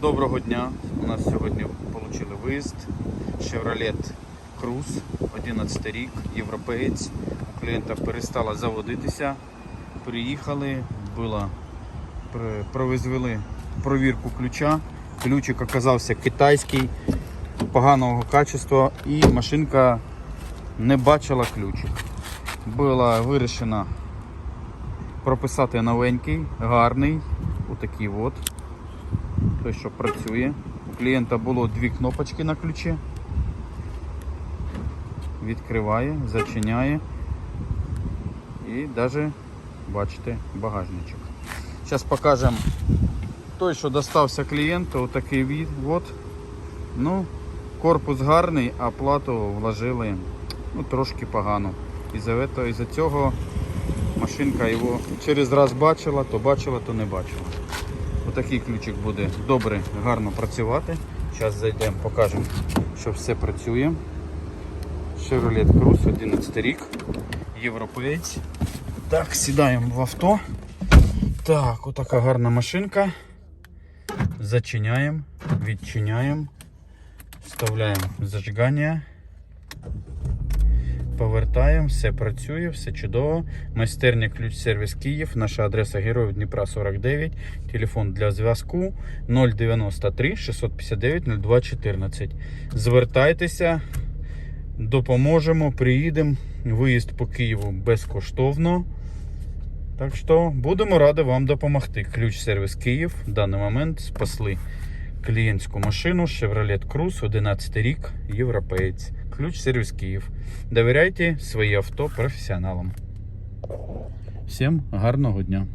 Доброго дня. У нас сьогодні отримали виїзд. Chevrolet Cruze, 11 рік, європеєць. У клієнта перестала заводитися. Приїхали, було, провезли провірку ключа. Ключик оказався китайський, поганого качества і машинка не бачила ключик. Була вирішена прописати новенький, гарний, отакий от той, що працює. У клієнта було дві кнопочки на ключі. Відкриває, зачиняє. І навіть, бачите, багажничок. Зараз покажемо той, що достався клієнту, отакий від. От. Ну, корпус гарний, а плату вложили ну, трошки погано. І за цього машинка його через раз бачила, то бачила, то не бачила. Отакий ключик буде добре, гарно працювати. Зараз зайдемо, покажемо, що все працює. Chevrolet Cruze, 11 рік, європеєць. Так, сідаємо в авто. Так, отака гарна машинка. Зачиняємо, відчиняємо, вставляємо зажигання. Повертаємо, все працює, все чудово. Майстерня ключ сервіс Київ. Наша адреса Героїв Дніпра 49. Телефон для зв'язку 093 659 02 14. Звертайтеся, допоможемо, приїдемо. Виїзд по Києву безкоштовно. Так що будемо раді вам допомогти. Ключ сервіс Київ в даний момент спасли клієнтську машину Chevrolet Cruze 11 рік, європеєць. Ключ сервис Київ. Довіряйте свої авто професіоналам. Всім гарного дня!